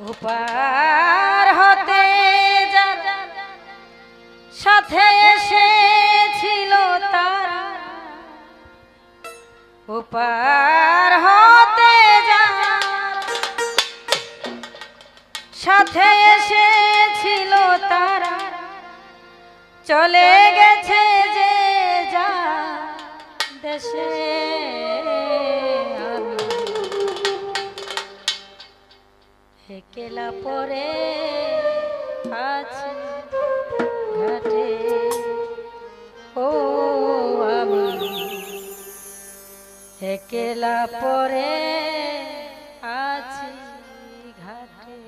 উপার হতে সাথে এসেছিল তারা। উপার হতে সাথে এসেছিল তারা। চলে গেছে যে যা দেশে। একলা পরে আছে ঘাটে। ও আমি একলা পরে আছি ঘাটে।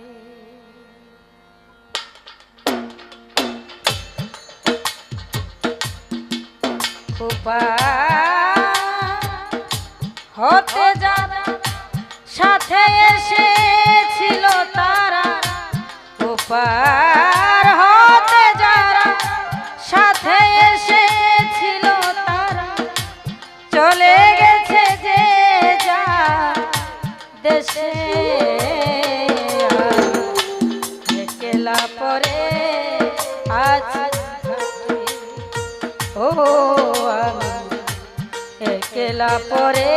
হতে যারা সাথে তারা উপার হতে যারা সাথে এসেছিল তারা চলে যে যা দেশে। পরে আছে ও আমি একলা পরে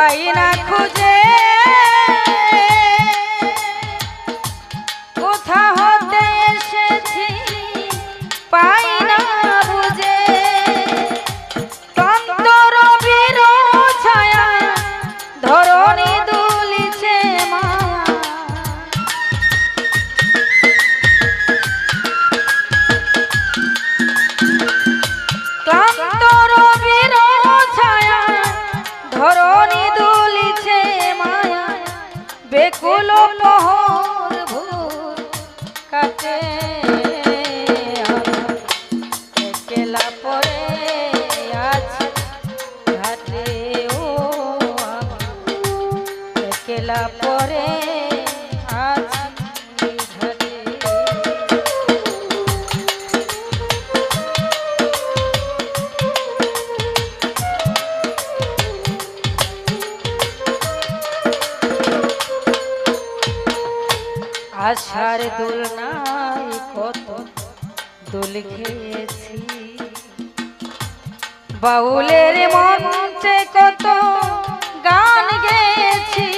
পাই না খুঁজে। আশার দোলনায় কত দোল খেয়েছি। বাউলের মঞ্চে কত গান গেয়েছি।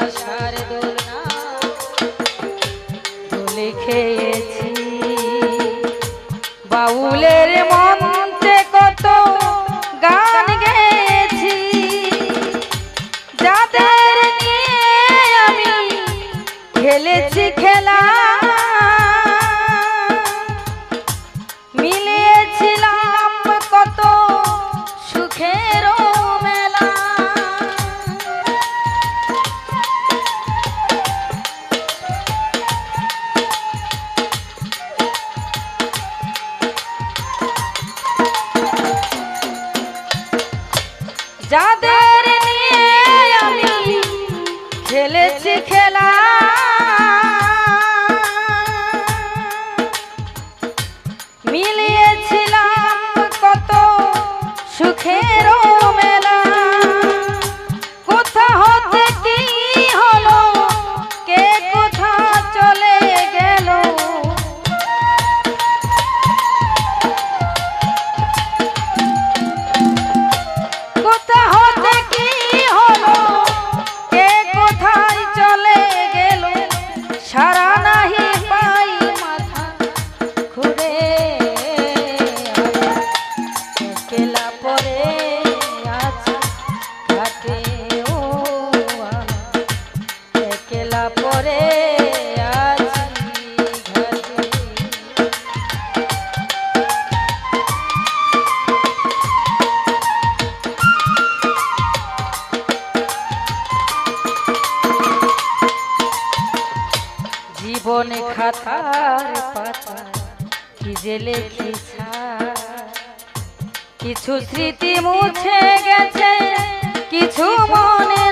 আশার দোলনায় দোল খেয়েছি। বাউলের মঞ্চে যাদের নিয়ে আমি খেলেছি খেলা খাতার পাতা কি যে লেখি কিছু স্মৃতি মুছে গেছে কিছু মনে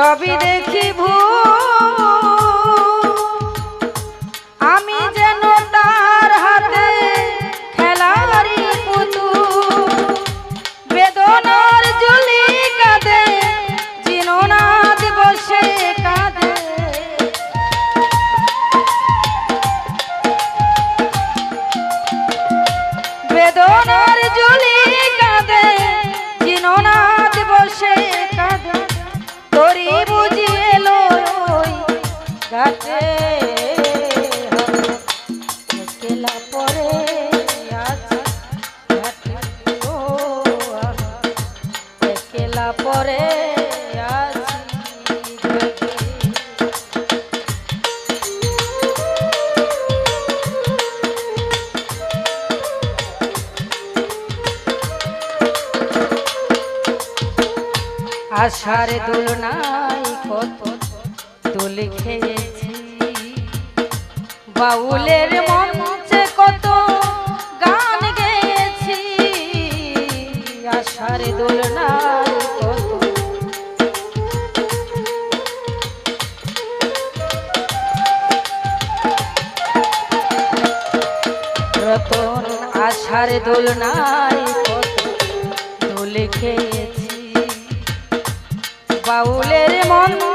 সবই দেখি ভুল আশার দোলনায় কত দুল খেয়েছি। বাউলের মঞ্চে কত গান গেয়েছি। আশার দোলনায় কত রতন আশার দোলনায় কত দুল খেয়ে বাউলের মন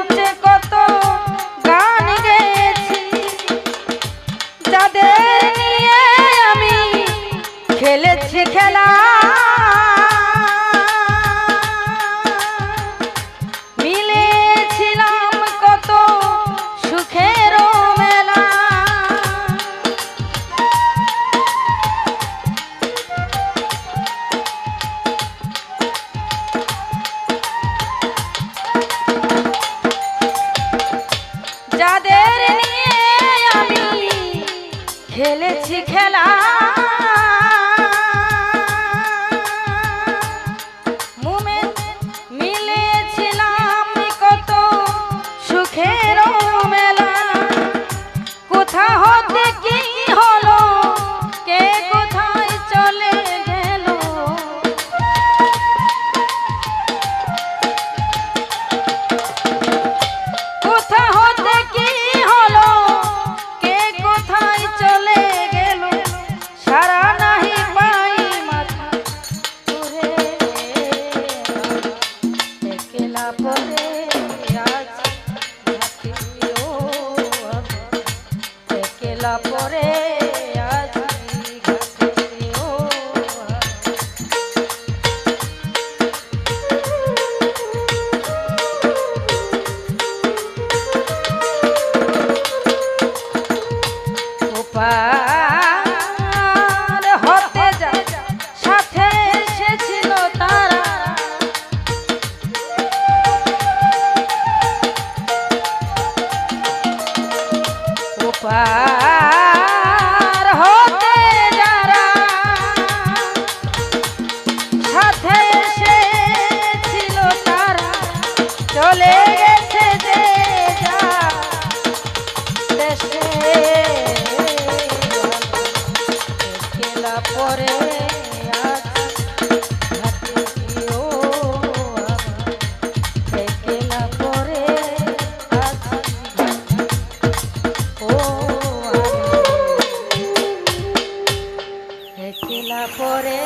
একলা পরে